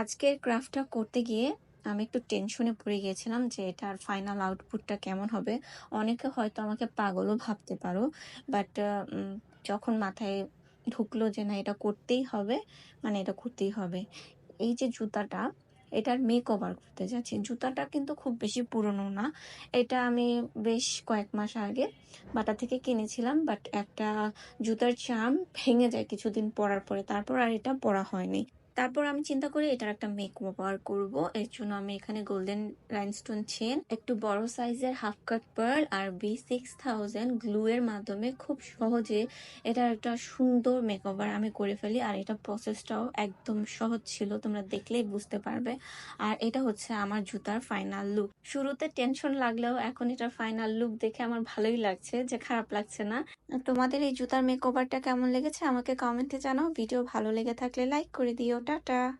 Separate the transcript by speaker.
Speaker 1: আজকের ক্রাফটটা করতে গিয়ে আমি একটু টেনশনে পড়ে গিয়েছিলাম যে এটার ফাইনাল আউটপুটটা কেমন হবে। অনেকে হয়তো আমাকে পাগলও ভাবতে পারো বাট যখন মাথায় ঢুকলো যে না, এটা করতেই হবে মানে এটা করতেই হবে। এই যে জুতাটা, এটার মেক ওভার করতে যাচ্ছি। জুতাটা কিন্তু খুব বেশি পুরনো না। এটা আমি বেশ কয়েক মাস আগে বাটা থেকে কিনেছিলাম বাট একটা জুতার চাম ভেঙে যায় কিছুদিন পরার পরে। তারপর আর এটা পরা হয়নি। তারপর আমি চিন্তা করি এটার একটা মেক ওভার করব। এর জন্য আমি এখানে গোল্ডেন লাইনস্টোন চেন একটু বড় সাইজের হাফ কাট পার্ল আর বি সিক্স থাউজেন্ড গ্লু এর মাধ্যমে খুব সহজে এটার একটা সুন্দর মেক ওভার আমি করে ফেলি। আর এটা প্রসেসটাও একদম সহজ ছিল, তোমরা দেখলেই বুঝতে পারবে। আর এটা হচ্ছে আমার জুতার ফাইনাল লুক শুরুতে টেনশন লাগলেও এখন এটার ফাইনাল লুক দেখে আমার ভালোই লাগছে যে খারাপ লাগছে না। তোমাদের এই জুতার মেক ওভারটা কেমন লেগেছে আমাকে কমেন্টে জানাও। ভিডিও ভালো লেগে থাকলে লাইক করে দিও। Tata.